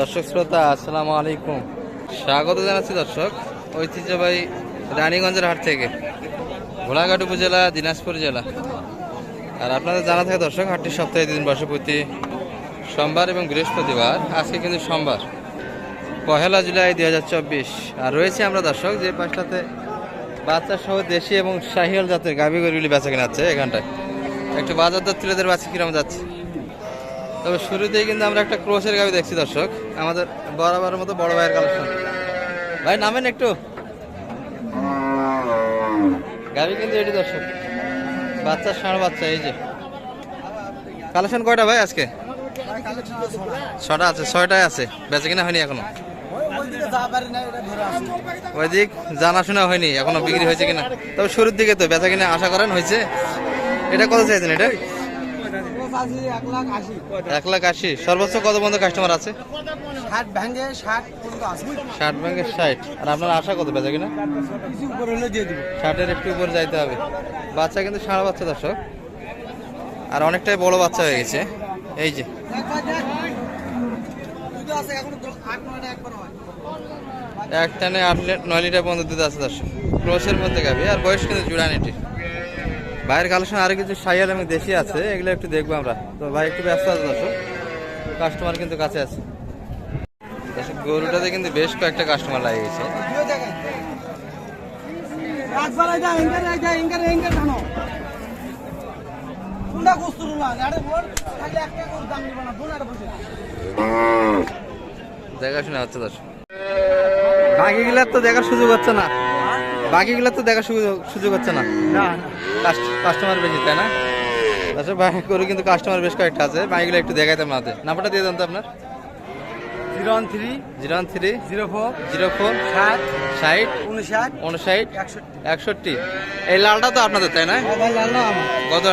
দর্শক শ্রোতা, আসসালামু আলাইকুম। স্বাগত জানাচ্ছি দর্শক, ঐতিহ্যবাহী রানীগঞ্জের হাট থেকে, ঘোড়াঘাট উপজেলা, দিনাজপুর জেলা। আর আপনাদের জানা থাকে দর্শক, হাটটি সপ্তাহে দিন প্রতি সোমবার এবং বৃহস্পতিবার, আজকে কিন্তু সোমবার, পহেলা জুলাই দুই হাজার চব্বিশ। আর রয়েছে আমরা দর্শক, যে পাঁচটাতে বাচ্চা সহ দেশি এবং শাহিয়াল জাতের গাভী গরুগুলি বেচা কেনা যাচ্ছে এখানটায় একটু বাজার দর বাচ্চা কিরম যাচ্ছে। তবে শুরুতেই কিন্তু আমরা একটা ক্রোসের গাবি দেখছি দর্শক। আমাদের বরাবরের মতো বড় ভাইয়ের কালেকশন ভাই, নামেন একটু। গাবি কিন্তু এটি দর্শক। বাচ্চা ষাঁড় বাচ্চা, এই যে। কালেকশন কয়টা ভাই আজকে? ছটা আছে ছয়টায় আছে। বেঁচে কিনা হয়নি এখনও? ওই দিক জানাশোনা হয়নি, এখনও বিক্রি হয়েছে কিনা। তবে শুরুর দিকে তো বেচা কিনা আশা করেন হয়েছে। এটা কত চাইছেন এটা? এক লাখ আশি। সর্বোচ্চ কত পর্যন্ত কাস্টমার আছে? ষাট ভেঙে ষাট ষাট ব্যাংকে ষাট। আর আপনার আশা কত বেচা কিনা? ষাটের একটু উপরে যাইতে হবে। বাচ্চা কিন্তু সারা বাচ্চা দর্শক। আর অনেকটাই বড় বাচ্চা হয়ে গেছে। এই যে। এক টানে আট নয় লিটার পর্যন্ত দুধ আছে দর্শক। ক্রোসের মধ্যে গাবি। আর বয়স কিন্তু জুড়ান এটি ভাইয়ের কালেকশন আরও কিছু সাইয়াল এবং দেশি আছে, এগুলো একটু দেখব আমরা। তো ভাই, একটু ব্যস্ত আছে দর্শক? কাস্টমার কিন্তু কাছে আছে। গরুটাতে কিন্তু বেশ কয়েকটা কাস্টমার লাগে গেছে। দেখাশোনা হচ্ছে দর্শক। বাকিগুলার তো দেখার সুযোগ হচ্ছে না। বাকিগুলার তো দেখার সুযোগ সুযোগ হচ্ছে না। কাস্টমার বেশি তাই না? আচ্ছা কিন্তু কাস্টমার বেশ কয়েকটা আছে। বাকিগুলো একটু দেখাইতাম না নাম্বারটা দিয়ে দেন তো আপনার। Zero one three zero one three zero four zero four ষাট ষাট উনষাট উনষাট একষট্টি। এই লালটা তো আপনাদের তাই না?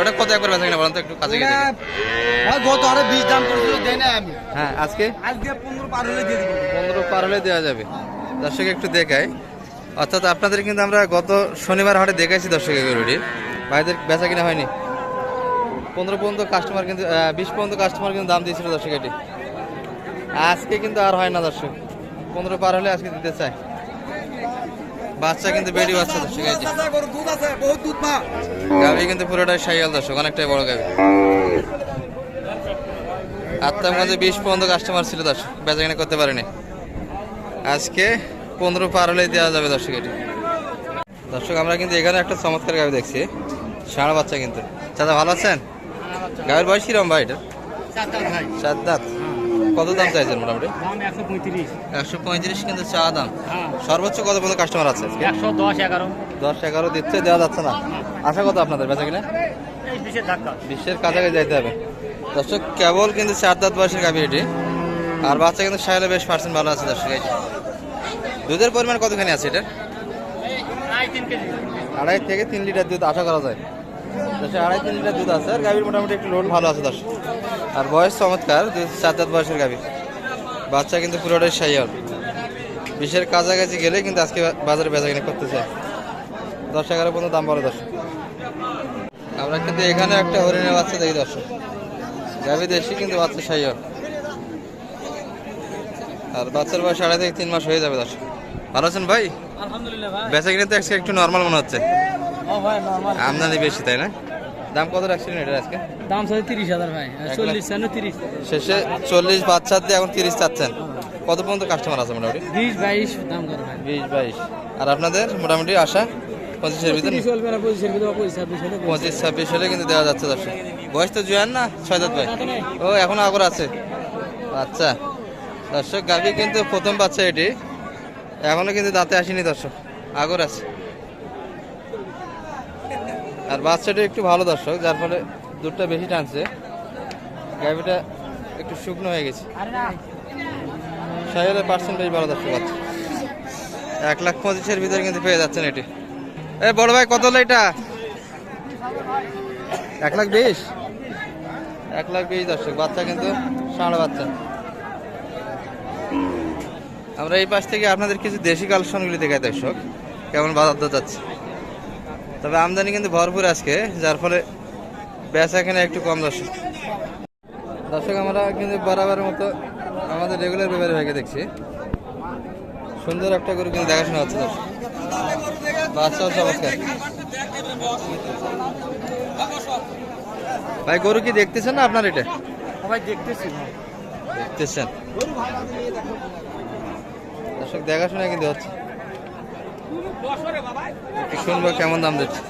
ওটা কত একবার বেচা কিনা বলেন তো একটু কাছে গত আরে বিশ দাম করেছিল দেয় না আমি। হ্যাঁ আজকে? আজকে পনেরো পার হলে দিয়ে দিব। পনেরো পার হলে দেওয়া যাবে। দর্শক একটু দেখাই। অর্থাৎ আপনাদের কিন্তু আমরা গত শনিবার হাটে দেখাইছি দর্শক এগুলোটি ভাইদের বেচা কিনা হয়নি। পনেরো পর্যন্ত কাস্টমার কিন্তু বিশ পর্যন্ত কাস্টমার কিন্তু দাম দিয়েছিল দর্শক এটি। আজকে কিন্তু আর হয় না দর্শক। পনেরো পার হলে আজকে দিতে চাই বাচ্চা কিন্তু বেড়ি বাচ্চা দর্শক মা গাভি কিন্তু পুরোটাই সাইয়াল দর্শক, অনেকটাই বড় গাভি। আত্মাগঞ্জে বিশ পর্যন্ত কাস্টমার ছিল দর্শক, বেচা কিনা করতে পারেনি। আজকে পনেরো পার হলেই দেওয়া যাবে দর্শক এটি। দর্শক, আমরা কিন্তু এখানে একটা চমৎকার গাভি দেখছি। ষাঁড় বাচ্চা কিন্তু। চাচা, ভালো আছেন? গাভীর বয়স কিরম ভাই এটা চার দাঁত। কত দাম চাইছেন মোটামুটি? একশো পঁয়ত্রিশ কিন্তু চা দাম। সর্বোচ্চ কত পর্যন্ত কাস্টমার আছে? একশো দশ এগারো দশ এগারো দিচ্ছে, দেওয়া যাচ্ছে না। আশা কত আপনাদের বেচা কিনা? বিশ্বের কাছাকাছি যাইতে হবে। দর্শক, কেবল কিন্তু চার দাঁত বয়সের গাভি এটি। আর বাচ্চা কিন্তু সাইলে বেশ পার্সেন্ট ভালো আছে দর্শক। দুধের পরিমাণ কতখানি আছে এটা? আড়াই থেকে তিন লিটার দুধ আশা করা যায়। দর্শক আড়াই তিন লিটার দুধ আছে। আর গাভীর মোটামুটি একটু লোড ভালো আছে দশ আর বয়স চমৎকার চার দাঁত বয়সের গাভি। বাচ্চা কিন্তু পুরোটাই সাইয়াল। বিশের কাছাকাছি গেলে কিন্তু আজকে বাজারে বেচা কিনে করতে চায় দশ এগারো পর্যন্ত দাম বলে দশ আমরা কিন্তু এখানে একটা হরিণের বাচ্চা দেখি দর্শক। গাভি দেশি কিন্তু বাচ্চা সাইয়াল। আর বাচ্চার বয়স আড়াই থেকে তিন মাস হয়ে যাবে দর্শক। ভালো আছেন ভাই? বেচা কিনে তো আজকে একটু নর্মাল মনে হচ্ছে। আমদানি বেশি তাই না? দাম কত রাখছিলেন এটা আজকে? দাম সাথে তিরিশ হাজার ভাই চল্লিশ চানো তিরিশ। শেষে চল্লিশ বাচ্চার দিয়ে এখন তিরিশ চাচ্ছেন। কত পর্যন্ত কাস্টমার আছে মোটামুটি? বিশ বাইশ দাম করে বিশ বাইশ। আর আপনাদের মোটামুটি আশা? পঁচিশের ভিতরে? পঁচিশ ছাব্বিশ হলে কিন্তু দেওয়া যাচ্ছে দর্শক। বয়স তো জুয়ান না ছয় দাঁত ভাই। ও এখনও আগর আছে। আচ্ছা। দর্শক গাভি কিন্তু প্রথম বাচ্চা এটি। এখনও কিন্তু দাঁতে আসেনি দর্শক, আগর আছে। আর বাচ্চাটা একটু ভালো দর্শক, যার ফলে দুধটা বেশি টানছে। গাভিটা একটু শুকনো হয়ে গেছে। সাহেবের পার্সেন্ট বেশ ভালো দর্শক বাচ্চা এক লাখ পঁচিশের ভিতরে কিন্তু পেয়ে যাচ্ছেন এটি। এ, বড় ভাই, কত হলো এটা? এক লাখ বিশ? এক লাখ বিশ দর্শক, বাচ্চা কিন্তু ষাঁড় বাচ্চা। আমরা এই পাশ থেকে আপনাদের কিছু দেশি কালেকশনগুলি দেখাই দর্শক। কেমন বাজার দর যাচ্ছে। তবে আমদানি কিন্তু ভরপুর আজকে যার ফলে বেচা এখানে একটু কম দর্শক। দর্শক আমরা কিন্তু বরাবরের মতো আমাদের রেগুলার ব্যাপারে ভাইকে দেখছি। সুন্দর একটা গরু কিন্তু দেখাশোনা হচ্ছে দর্শক। বাচ্চাও চমৎকার। ভাই গরু কি দেখতেছেন না আপনার এটা? দেখতেছি। দেখতেছেন। দর্শক দেখাশোনা কিন্তু হচ্ছে। শুনব কেমন দাম দিচ্ছে।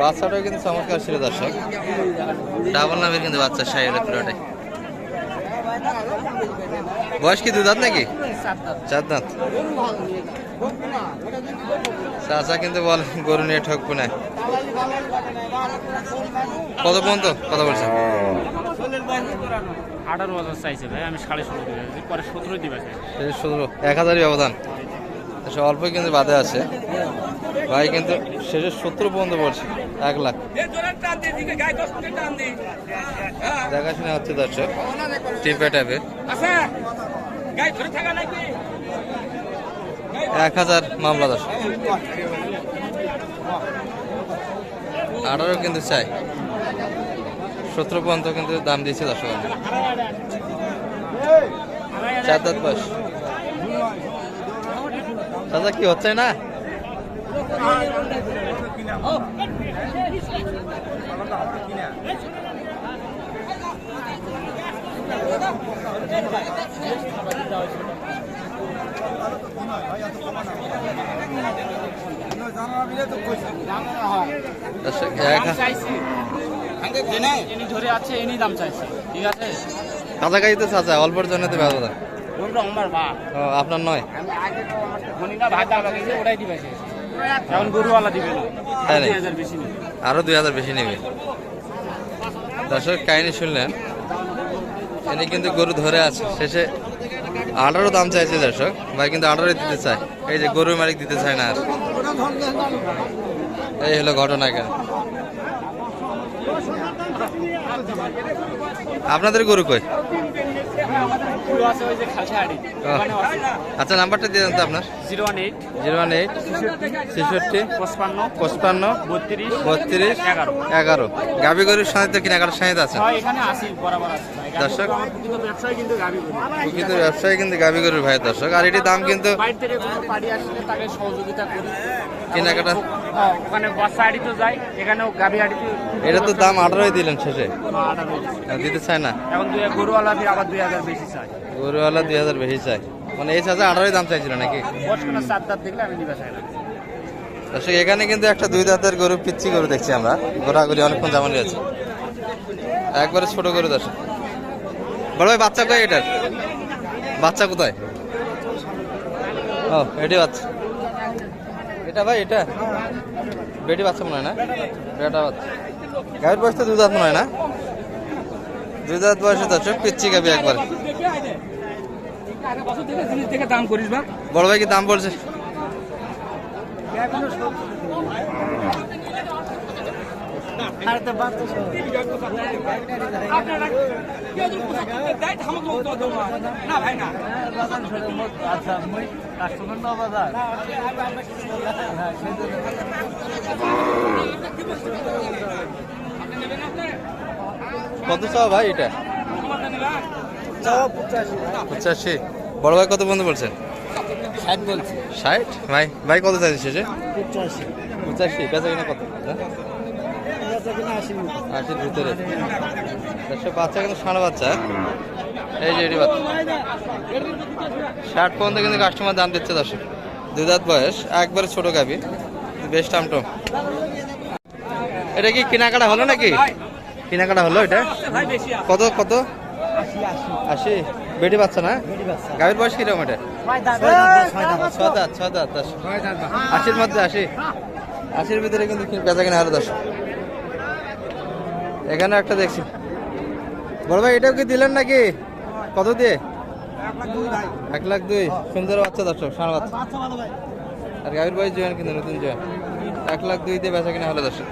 বাচ্চাটাও কিন্তু চমৎকার ছিল দর্শক। ডাবল নামের কিন্তু বাচ্চা সাইড পুরোটাই বয়স কি দু দাঁত নাকি? চার দাঁত। চাচা কিন্তু বল গরু নিয়ে ঠকবো না কত পর্যন্ত? কথা বলছেন আঠারো হাজার চাইছে ভাই আমি সাড়ে ষোলো দিবে। পরে সতেরো দিবে সতেরো। এক হাজারই ব্যবধান সে অল্পই কিন্তু বাদে আছে। ভাই কিন্তু শেষে সত্তর পর্যন্ত পড়ছে, এক লাখ। দেখাশোনা হচ্ছে দর্শক, টিপে ট্যাপে এক হাজার মামলা দর্শক। আঠারো কিন্তু চাই। সতেরো পর্যন্ত কিন্তু দাম দিয়েছে দর্শক। চার দাঁত বয়স। দাদা কি হচ্ছে না? দর্শক, এক ধরে আছে এনি দাম চাইছে। ঠিক আছে? কাছাকাছি তো চাচা অল্পর জন্য তো ব্যবধান। গরুটা আমার বা ও, আপনার নয়? আমি আগে তো আমার ওটাই দিবে এখন গরুওয়ালা দিবে না। দুই হাজার বেশি নেবে। আরও দুই হাজার বেশি নেবে। দর্শক কাহিনী শুনলেন। এনে কিন্তু গরু ধরে আছে। শেষে আঠারো দাম চাইছে দর্শক। ভাই কিন্তু আঠারো দিতে চায়। এই যে গরুর মালিক দিতে চায় না আর। এই হলো ঘটনা কেন আপনাদের গরু কই? আচ্ছা নাম্বারটা দিয়ে দেন তো আপনার। Zero one eight zero one eight ছেষট্টি পঁচপান্ন পঁচপান্ন বত্রিশ বত্রিশ এগারো। এগারো। গাবি গরুর সাথে তো আছে? হয় এখানে আছে। দর্শক। ব্যবসায় কিন্তু গাভী ব্যবসায়ী কিন্তু গাবি গরুর ভাই দর্শক। আর এটির দাম কিন্তু কেনাকাটা? হ্যাঁ, ওখানে বাচ্চা যায় এখানেও গাভী এটা তো দাম আঠারোই দিলেন শেষে? দিতে চায় না? এখন দুই গরুওয়ালা আবার দুই হাজার বেশি চাই গরুওয়ালা দুই হাজার বেশি চায়। মানে এই চাচা আঠারোই দাম চাইছিল নাকি? চার দাঁত দেখলে আমি নিবে চাই না। দর্শক এখানে কিন্তু একটা দুই দাঁতের গরু পিচ্ছি গরু দেখছি আমরা। ঘোরাঘুরি অনেকক্ষণ যেমন আছে একবারে ছোট গরু দর্শক। বড় ভাই বাচ্চা কোথায় এটার? বাচ্চা কোথায়? ও এটি বাচ্চা। এটা ভাই, এটা? বেটি বাচ্চা মনে হয় না? বেটা বাচ্চা। গাভীর বয়স তো দুধাত মনে হয় না? দুধাত বয়সে দর্শক পিচ্ছি গাবি একবার। বড় ভাই কি দাম বলছে? না ভাই না আচ্ছা কাস্টমার না বাজার কত চাও ভাই এটা? পঁচাশি। বড় ভাই কত বন্ধু বলছেন? ষাট বলছি। ষাট? ভাই ভাই কত চাইছে শেষে? পঁচাশি। পঁচাশি বেচা কিনা কত? হ্যাঁ? আশির ভিতরে। দেড়শো বাচ্চা কিন্তু ষাঁড় বাচ্চা। এই যে এটি ষাট পর্যন্ত কিন্তু কাস্টমার দাম দিচ্ছে দুই দাঁত বয়স, একবারে ছোট গাবি বেশ টামটম এটা কি কেনাকাটা হলো নাকি? কেনাকাটা হলো এটা? কত কত? আশি। বেটি বাচ্চা না? গাভীর বয়স কীরকম এটা? ছ দাঁত ছ দাঁত। আশির মধ্যে আশি। আশির ভিতরে কিন্তু বেচা কিনা আরও দশ এখানে একটা দেখছি। বড় ভাই, এটাও কি দিলেন নাকি? কত দিয়ে? এক লাখ দুই। সুন্দর বাচ্চা দর্শক ষাঁড় বাচ্চা। আর গাভীর বয়স জয়েন কিন্তু, নতুন জোয়ান। এক লাখ দুই দিয়ে বেচা কিনা হলো দর্শক।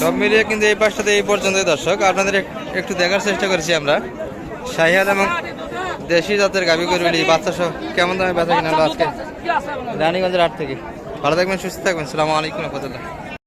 সব মিলিয়ে কিন্তু এই পাশটাতে এই পর্যন্ত দর্শক। আপনাদের একটু দেখার চেষ্টা করেছি আমরা। শাহিয়াল এবং দেশি জাতের গাভি করবিলি বাচ্চা সহ কেমন দামে বেচা কিনা হলো আজকে? রানীগঞ্জের হাট থেকে। ভালো থাকবেন, সুস্থ থাকবেন। সালামু আলাইকুম রহমতুল্লাহ।